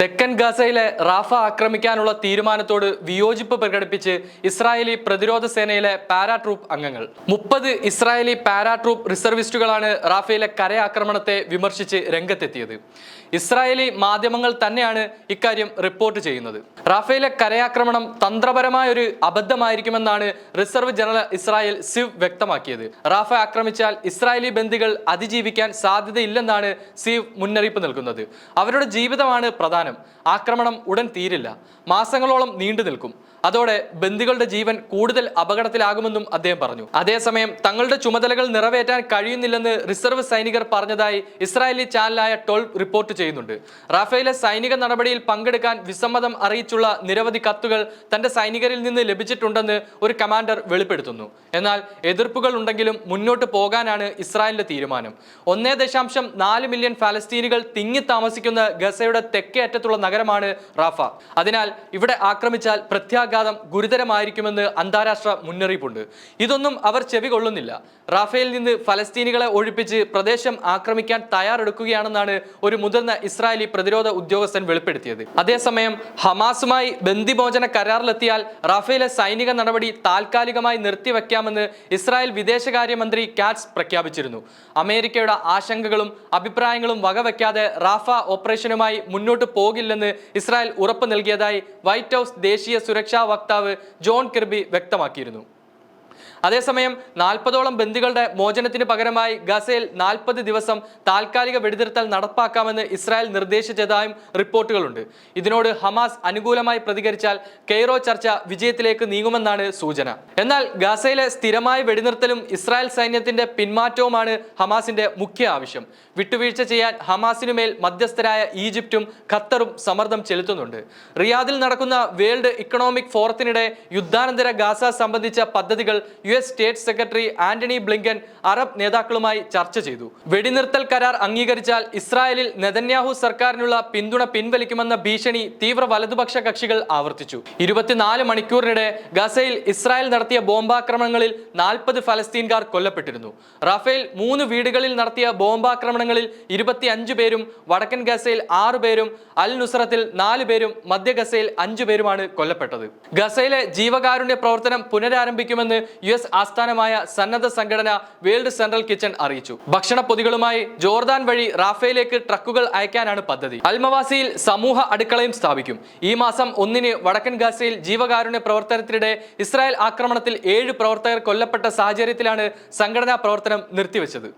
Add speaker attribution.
Speaker 1: തെക്കൻ ഗാസയിലെ റാഫ ആക്രമിക്കാനുള്ള തീരുമാനത്തോട് വിയോജിപ്പ് പ്രകടിപ്പിച്ച് ഇസ്രായേലി പ്രതിരോധ സേനയിലെ പാരാട്രൂപ്പ് അംഗങ്ങൾ. മുപ്പത് ഇസ്രായേലി പാരാട്രൂപ്പ് റിസർവിസ്റ്റുകളാണ് റാഫയിലെ കരയാക്രമണത്തെ വിമർശിച്ച് രംഗത്തെത്തിയത്. ഇസ്രായേലി മാധ്യമങ്ങൾ തന്നെയാണ് ഇക്കാര്യം റിപ്പോർട്ട് ചെയ്യുന്നത്. റാഫയിലെ കരയാക്രമണം തന്ത്രപരമായ ഒരു അബദ്ധമായിരിക്കുമെന്നാണ് റിസർവ് ജനറൽ ഇസ്രായേൽ സിവ് വ്യക്തമാക്കിയത്. റാഫ ആക്രമിച്ചാൽ ഇസ്രായേലി ബന്ദികൾ അതിജീവിക്കാൻ സാധ്യതയില്ലെന്നാണ് സിവ് മുന്നറിയിപ്പ് നൽകുന്നത്. അവരുടെ ജീവിതമാണ് പ്രധാനം. ആക്രമണം ഉടൻ തീരില്ല. മാസങ്ങളോളം നീണ്ടു നിൽക്കും. അതോടെ ബന്ദികളുടെ ജീവൻ കൂടുതൽ അപകടത്തിലാകുമെന്നും അദ്ദേഹം പറഞ്ഞു. അതേസമയം തങ്ങളുടെ ചുമതലകൾ നിറവേറ്റാൻ കഴിയുന്നില്ലെന്ന് റിസർവ് സൈനികർ പറഞ്ഞതായി ഇസ്രായേലി ചാനലായ ടോൾ റിപ്പോർട്ട് ചെയ്യുന്നുണ്ട്. റാഫേലെ സൈനിക നടപടിയിൽ പങ്കെടുക്കാൻ വിസമ്മതം അറിയിച്ചുള്ള നിരവധി കത്തുകൾ തന്റെ സൈനികരിൽ നിന്ന് ലഭിച്ചിട്ടുണ്ടെന്ന് ഒരു കമാൻഡർ വെളിപ്പെടുത്തുന്നു. എന്നാൽ എതിർപ്പുകൾ ഉണ്ടെങ്കിലും മുന്നോട്ട് പോകാനാണ് ഇസ്രായേലിന്റെ തീരുമാനം. ഒന്നേ ദശാംശം നാല് മില്യൺ ഫലസ്തീനികൾ തിങ്ങി താമസിക്കുന്ന ഗസയുടെ തെക്കേ അറ്റത്തുള്ള നഗരമാണ് റാഫ. അതിനാൽ ഇവിടെ ആക്രമിച്ചാൽ പ്രത്യാഘാതം ഗുരുതരമായിരിക്കുമെന്ന് അന്താരാഷ്ട്ര മുന്നറിയിപ്പുണ്ട്. ഇതൊന്നും അവർ ചെവി കൊള്ളുന്നില്ല. റാഫേൽ നിന്ന് ഫലസ്തീനികളെ ഒഴിപ്പിച്ച് പ്രദേശം ആക്രമിക്കാൻ തയ്യാറെടുക്കുകയാണെന്നാണ് ഒരു മുതിർന്ന ഇസ്രായേലി പ്രതിരോധ ഉദ്യോഗസ്ഥൻ വെളിപ്പെടുത്തിയത്. അതേസമയം ഹമാസുമായി ബന്ദിമോചന കരാറിലെത്തിയാൽ റാഫേലെ സൈനിക നടപടി താൽക്കാലികമായി നിർത്തിവെക്കാമെന്ന് ഇസ്രായേൽ വിദേശകാര്യമന്ത്രി കാറ്റ്സ് പ്രഖ്യാപിച്ചിരുന്നു. അമേരിക്കയുടെ ആശങ്കകളും അഭിപ്രായങ്ങളും വകവെക്കാതെ റാഫ ഓപ്പറേഷനുമായി മുന്നോട്ട് പോകില്ലെന്ന് ഇസ്രായേൽ ഉറപ്പ് നൽകിയതായി വൈറ്റ് ഹൌസ് ദേശീയ സുരക്ഷാ വക്താവ് ജോൺ കിർബി വ്യക്തമാക്കിയിരുന്നു. അതേസമയം നാൽപ്പതോളം ബന്ദികളുടെ മോചനത്തിന് പകരമായി ഗസയിൽ നാൽപ്പത് ദിവസം താൽക്കാലിക വെടിനിർത്തൽ നടപ്പാക്കാമെന്ന് ഇസ്രായേൽ നിർദ്ദേശിച്ചതായും റിപ്പോർട്ടുകളുണ്ട്. ഇതിനോട് ഹമാസ് അനുകൂലമായി പ്രതികരിച്ചാൽ കെയ്റോ ചർച്ച വിജയത്തിലേക്ക് നീങ്ങുമെന്നാണ് സൂചന. എന്നാൽ ഗസയിലെ സ്ഥിരമായ വെടിനിർത്തലും ഇസ്രായേൽ സൈന്യത്തിന്റെ പിന്മാറ്റവുമാണ് ഹമാസിന്റെ മുഖ്യ ആവശ്യം. വിട്ടുവീഴ്ച ചെയ്യാൻ ഹമാസിനുമേൽ മധ്യസ്ഥരായ ഈജിപ്തും ഖത്തറും സമ്മർദ്ദം ചെലുത്തുന്നുണ്ട്. റിയാദിൽ നടക്കുന്ന വേൾഡ് ഇക്കണോമിക് ഫോറത്തിനിടെ യുദ്ധാനന്തര ഗാസ സംബന്ധിച്ച പദ്ധതികൾ U S state secretary Antony Blinken Arab നേതാക്കളുമായി ചർച്ച ചെയ്തു. വെടിനിർത്തൽ കരാർ അംഗീകരിച്ചാൽ ഇസ്രായേലിൽ നെതന്യാഹു സർക്കാരിനുള്ള പിന്തുണ പിൻവലിക്കുമെന്ന ഭീഷണി തീവ്ര വലതുപക്ഷ കക്ഷികൾ ആവർത്തിച്ചു. ഇരുപത്തിനാല് മണിക്കൂറിനിടെ ഗസയിൽ ഇസ്രായേൽ നടത്തിയ ബോംബാക്രമണങ്ങളിൽ നാൽപ്പത് ഫലസ്തീൻകാർ കൊല്ലപ്പെട്ടിരുന്നു. റാഫേൽ മൂന്ന് വീടുകളിൽ നടത്തിയ ബോംബാക്രമണങ്ങളിൽ ഇരുപത്തിയഞ്ച് പേരും വടക്കൻ ഗസയിൽ ആറു പേരും അൽ നുസ്രത്തിൽ നാല് പേരും മധ്യ ഗസയിൽ അഞ്ചു പേരുമാണ് കൊല്ലപ്പെട്ടത്. ഗസയിലെ ജീവകാരുണ്യ പ്രവർത്തനം പുനരാരംഭിക്കുമെന്ന് യു എസ് ആസ്ഥാനമായ സന്നദ്ധ സംഘടന വേൾഡ് സെൻട്രൽ കിച്ചൺ അറിയിച്ചു. ഭക്ഷണ പൊതികളുമായി ജോർദാൻ വഴി റാഫേലേക്ക് ട്രക്കുകൾ അയക്കാനാണ് പദ്ധതി. അൽമവാസിയിൽ സമൂഹ അടുക്കളയും സ്ഥാപിക്കും. ഈ മാസം ഒന്നിന് വടക്കൻ ഗാസയിൽ ജീവകാരുണ്യ പ്രവർത്തനത്തിനിടെ ഇസ്രായേൽ ആക്രമണത്തിൽ ഏഴ് പ്രവർത്തകർ കൊല്ലപ്പെട്ട സാഹചര്യത്തിലാണ് സംഘടനാ പ്രവർത്തനം നിർത്തിവെച്ചത്.